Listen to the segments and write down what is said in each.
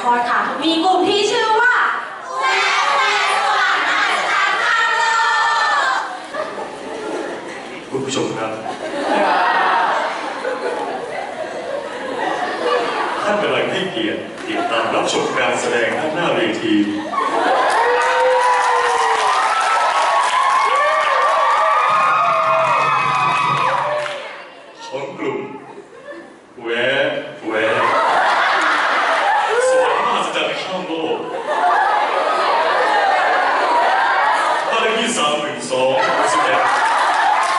2ของการคลอดค่ะ มีกลุ่มที่ชื่อว่าคุณผู้ชมครับท่านกำลังให้เกียรติติดตามรับชมการแสดงข้างหน้าเวที ของกลุ่มแหวแหวสวยมากจะจัดข้ามโลกบ้านเลขที่สามหนึ่งสองสิบเอ็ด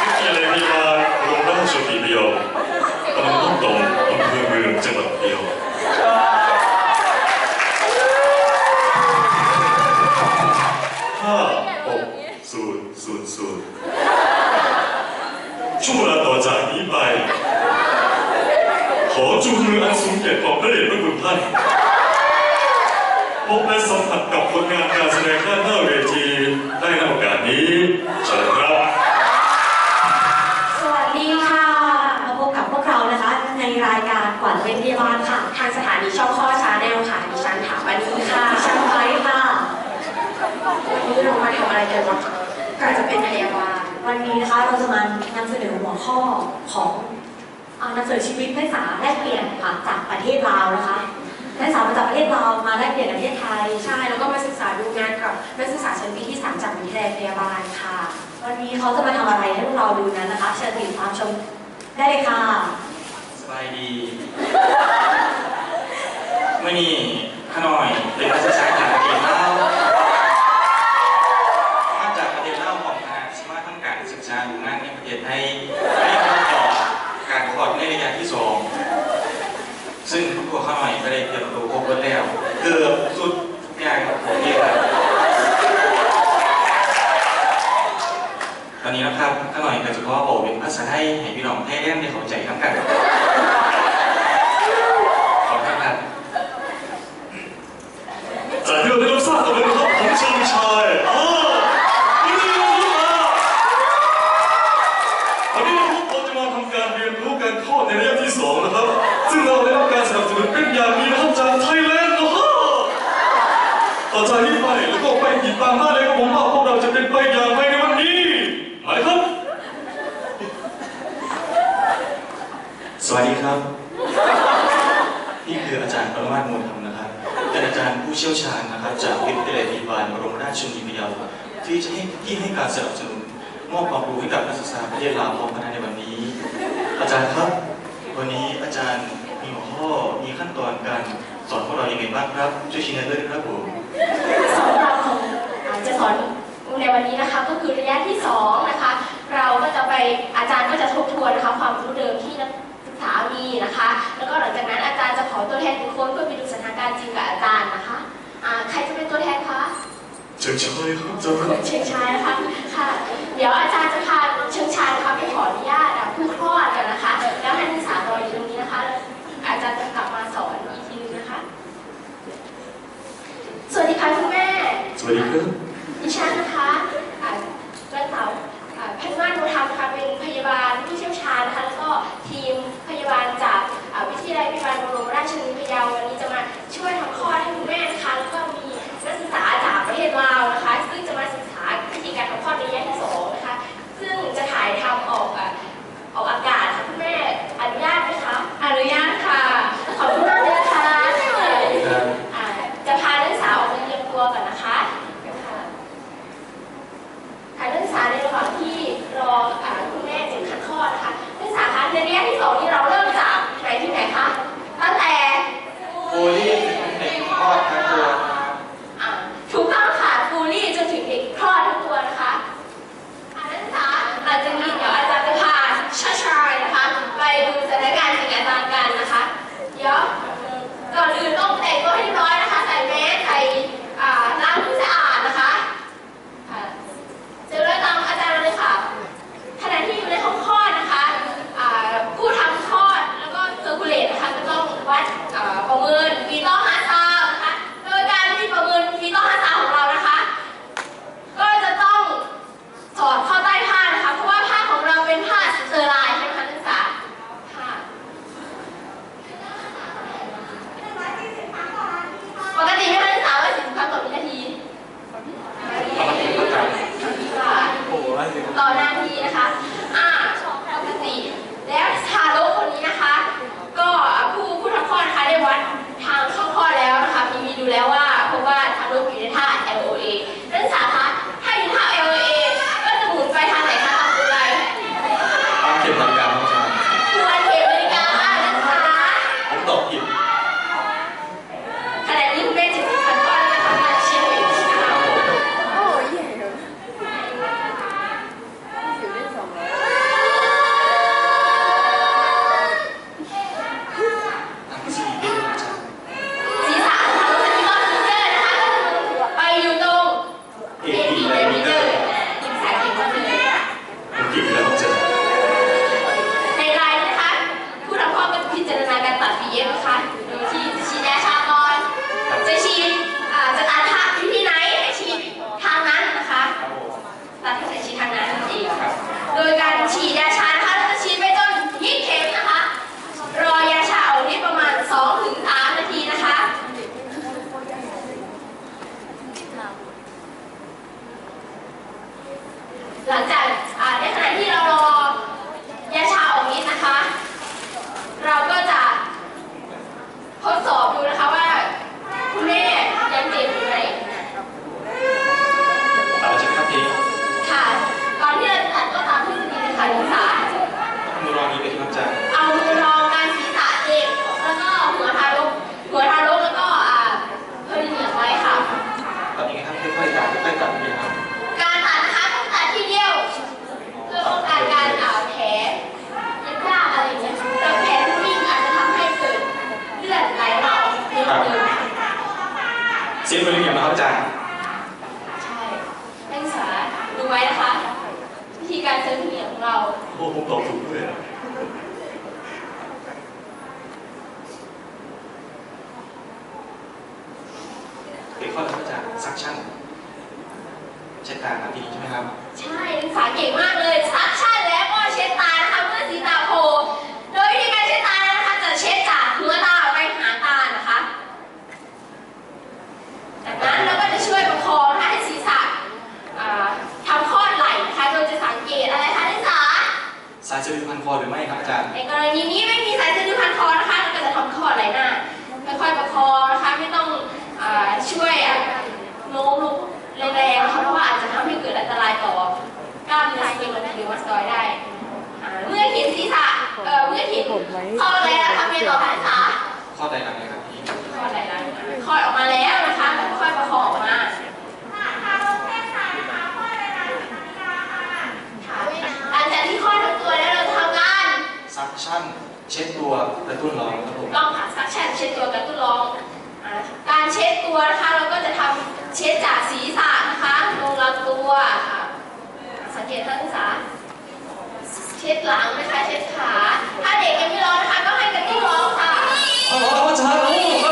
วิทยาลัยพยาบาลโรงราชวิทยาตำบลต้นตงอำเภอเมืองจังหวัดพะเยาห้าหกศูนย์ศูนย์ศูนย์ช่วงเวลาต่อจากนี้ไป ขอจูงมืออันสูงเกียรติของพระเดชพระคุณท่านพบและสัมผัสกับผลงานการแสดงด้านหน้าเวทีได้ในโอกาสนี้ เชิญครับสวัสดีค่ะ มาพบกับพวกเรานะคะ ในรายการขวัญเป็นพยาบาลค่ะ ทางสถานีช่องข้อชาแนลค่ะดิฉันถามวันนี้ค่ะดิฉันไว้ค่ะวันนี้เรามาทำอะไรกันบ้างคะการจะเป็นพยาบาล วันนี้นะคะเราจะมานำเสนอหัวข้อของอ่านำเสนอชีวิตนักศึกษาแลกเปลี่ยนค่ะจากประเทศลาวนะคะ ยาลัยพยาบาลค่ะ วันนี้เขาจะมาทำอะไรให้พวกเราดูนั้นนะคะ เชิญติดตามชมได้เลยค่ะ สบายดีเมื่อนี้ข้านอยเป็นนักศึกษาจากประเทศลาวมาจากประเทศลาวของคณะสมาทำการศึกษาดูงานในประเทศไทยได้เข้าต่อการคอร์สในระยะที่สองซึ่งพวกข้าหน่อยก็ได้เตรียมตัวครบแล้วเกือบสุดทุกอย่างของผมเองครับตอ นนี้นะครับข้าหน่อยก็จะขอบอกเป็นภาษาไทยให้พี่น้องไทยเล่นได้เข้าใจทั้งกันขอบคุณครับจากที่เราได้รับทราบกันแล้วนะครับผมชมชายอ่าวันนี้เรารู้มาวันนี้เราพวกเราจะมาทำการเรียนรู้การทอดในระยะที่สองนะครับ ซึ่งเราได้รับการสนับสนุนเป็นอย่างดีนะครับจากไทยแลนด์นะครับต่อจากนี้ไปแล้วก็ไปติดตามได้เลยครับผมว่าพวกเราจะเป็นไปอย่างไรในวันนี้ ไปครับ สวัสดีครับ นี่คืออาจารย์ประมาทมูลธรรมนะครับ เป็นอาจารย์ผู้เชี่ยวชาญนะครับ จากวิทยาลัยพยาบาลบรมราชชนนีพะเยาที่จะให้ที่ให้การสนับสนุนมอบความรู้ให้กับนักศึกษาประเทศลาวพร้อมกันในวันนี้ อาจารย์ครับ วันนี้อาจารย์มีหัวข้อมีขั้นตอนการสอนพวกเราอย่างไรบ้างครับ ช่วยชี้แนะด้วยนะครับผมสำหรับของอ่าจะสอน ในวันนี้นะคะก็คือระยะที่2นะคะเราก็จะไปอาจารย์ก็จะทบทวนนะคะความรู้เดิมที่นักศึกษามีนะคะ แล้วก็หลังจากนั้นอาจารย์จะขอตัวแทนหนึ่งคนเพื่อไปดูสถานการณ์จริงกับอาจารย์นะคะอ่าใครจะเป็นตัวแทนคะเชิญชายครับเจ้าครับเชิงชายนะคะค่ะ เดี๋ยวอาจารย์จะพาเชิงชายนะคะไปขออนุญาตอะผู้คลอดกันนะคะ แล้วให้นักศึกษารออยู่ตรงนี้นะคะ อาจารย์จะกลับมาสอนอีกทีนึงนะคะ สวัสดีค่ะคุณแม่ สวัสดีครับ ยาวันนี้จะ ช็ดตาครับทีนี้ใช่ไหมครับ ใช่นักศึกษาเก่งมากเลยซักชั่นแล้วก็เช็ดตานะคะเมื่อสีตาโผล่โดยวิธีการเช็ดตานะคะจะเช็ดจากหัวตาไปหางตานะคะจากนั้นเราก็จะช่วยประคองนะคะให้ศีรษะอ่าทำข้อไหล่นะคะโดยจะสังเกตอะไรคะนักศึกษาสายสะดือพันคอหรือไม่ครับอาจารย์ในกรณีนี้ไม่มีสายสะดือพันคอนะคะเราก็จะทำข้อไหล่หน้าค่อยๆประคองนะคะไม่ต้องอาช่วยอะโน้มลงแรงๆนะคะเพราะว่าอาจจะทำให้เกิดอันตรายต่อกล้ามเนื้อสเปนหรือวัสดอยได้อ่าเมื่อเห็นศีรษะเอ่อเมื่อเห็นข้อไหล่แล้วทำยังไงต่อคะนักศึกษาข้อใดกันเลยครับพี่ข้อไหล่แล้วคลอดออกมาแล้วนะคะค่อยๆประคองออกมาหลังจากที่คลอดทั้งตัวแล้วเราจะทำการซักชั่นเช็ดตัวกระตุ้นร้อนครับผมต้องผ่าซักแช่เช็ดตัวกระตุ้นร้องอ่าการเช็ดตัวนะคะเราก็จะทำเช็ดจากศีรษะนะคะลงลำตัวค่ะสังเกตท่านศึกษา เช็ดหลังนะคะ เช็ดขา ถ้าเด็กยังไม่ร้องนะคะ ก็ให้กระตุ้นร้องค่ะ อ๋อนร้อน่ารัก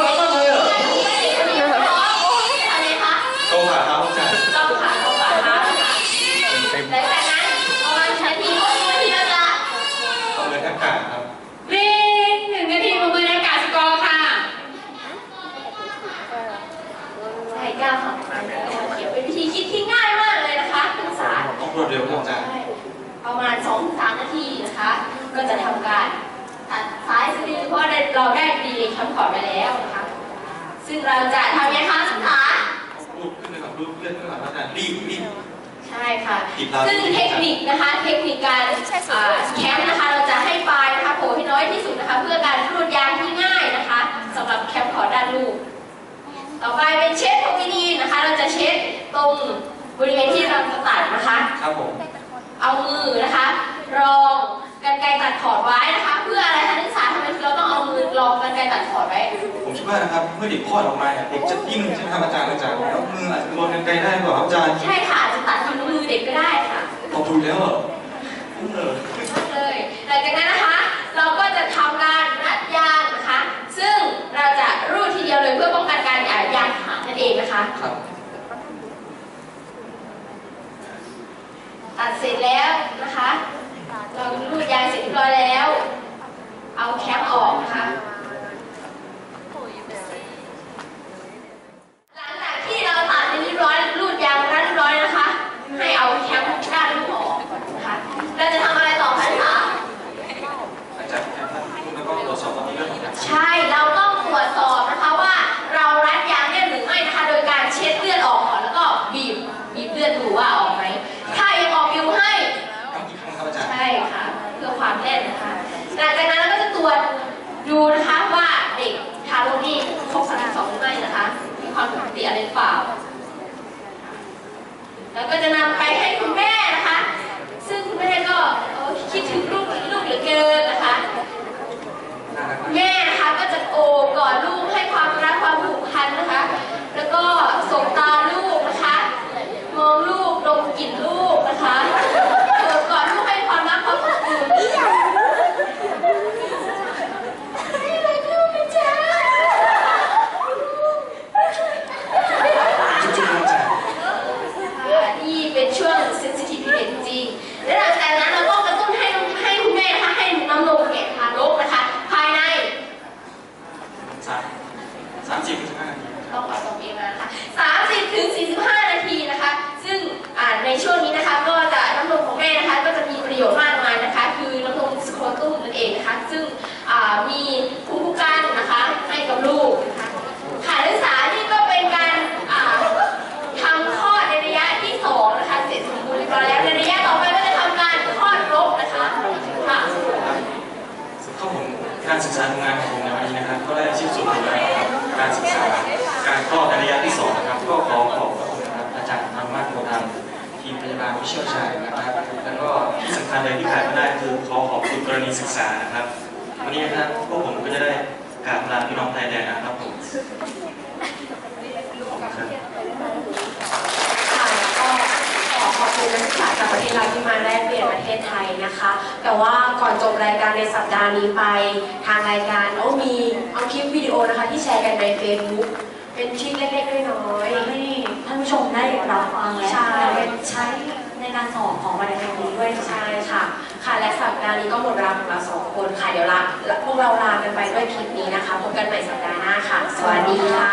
ค่ะติดราวซึ่งเทคนิคนะคะเทคนิคการอ่าแคมป์นะคะเราจะให้ปลายนะคะโผล่ให้น้อยที่สุดนะคะ เพื่อการรูดยางที่ง่ายนะคะสำหรับแคมป์ขอด้านลูก ต่อไปเป็นเช็ดตรงนี้นะคะ เราจะเช็ดตรงบริเวณที่เราจะตัดนะคะครับผมเอามือนะคะรองกันไกรตัดขอดไว้นะคะ เพื่ออะไรคะนักศึกษาทำไมเราต้องเอามือรองกันไกรตัดขอดไว้ ผมคิดว่านะครับเมื่อเด็กคลอดออกมาเนี่ยเด็กจะดิ้นใช่ไหมครับอาจารย์อาจารย์แล้วมืออาจจะโดนกันไกลได้หรือเปล่าครับอาจารย์ใช่ค่ะอาจจะตัดที่มือเด็กก็ได้ ค่ะตอบถูกแล้วเหรอเออเลยหลังจากนั้นนะคะ เราก็จะทำการรัดยางนะคะ ซึ่งเราจะรูดทีเดียวเลยเพื่อป้องกันการอ่ายางขาดนั่นเองนะคะ ครับ ตัดเสร็จแล้วนะคะ เรารูดยางเสร็จเรียบร้อยแล้ว ดูนะคะว่าเด็กทารกนี่ครบ32หรือไม่นะคะ มีความผิดปกติอะไรหรือเปล่า แล้วก็จะนำไปให้คุณแม่นะคะ ซึ่งคุณแม่ก็คิดถึงลูกลูกเหลือเกินนะคะ น่ารักมาก แม่นะคะก็จะโอบกอดลูกให้ความรักความผูกพันนะคะ แล้วก็สบตาลูกนะคะ มองลูกดมกลิ่นลูกนะคะโอบกอดลูกให้ความรักความอบอุ่นให้รักลูกนะจ๊ะ จุ๊บๆครับอาจารย์ อ่านี่เป็นช่วง sensitive period จริงๆและหลังจากนั้นเราก็กระตุ้นให้นมให้คุณแม่นะคะให้น้ำนมแก่ทารกนะคะ ภายใน สามสามสิบถึงห้านาที ต้องเอาตรงเองมานะคะ30ถึง45 นาทีนะคะ ซึ่งอ่าในช่วงนี้นะคะ ก็จะน้ำนมของแม่นะคะ ก็จะมี ประโยชน์มากมายนะคะ คือน้ำนมสโคตุ้มนั่นเองนะคะ ซึ่งมีภูมิคุ้มกันนะคะให้กับลูกนะคะค่ะนักศึกษานี่ก็เป็นการทำคลอดในระยะที่สองนะคะเสร็จสมบูรณ์เรียบร้อยแล้วในระยะต่อไปก็จะทำการคลอดรกนะคะค่ะข้าผมการศึกษาทำงานของผมในวันนี้นะครับ ก็ได้สิ้สุดลงแล้วนะครับการศึกษาการคลอดในระยะที่สองนะครับก็ขอขอบพระคุณนะครับอาจารย์ธรรมะโมธรรมทีมพยาบาลผู้เชี่ยวชาญำคัญเลยที่ขาดไม่ได้คือขอขอบคุณกรณีศึกษานะครับ วันนี้นะครับพวกผมก็จะได้กราบลาพี่น้องไทยแดนนะครับผมขอบคุณครัขอบคุณนักศึกษาจากประเทศเราที่มาได้เปลี่ยนประเทศไทยนะคะ แต่ว่าก่อนจบรายการในสัปดาห์นี้ไป ทางรายการเอามีเอาคลิปวิดีโอนะคะที่แชร์กันใน Facebook เป็นคลิปเล็กๆน้อยๆให้ท่านผู้ชมได้รับฟังและใช้ การสอบของวันในครั้งนี้ด้วยใช่ค่ะ ค่ะและสัปดาห์นี้ก็หมดเวลาของเราสองคนค่ะเดี๋ยวลาพวกเราลากันไปด้วยคลิปนี้นะคะพบกันใหม่สัปดาห์หน้าค่ะ สวัสดีค่ะ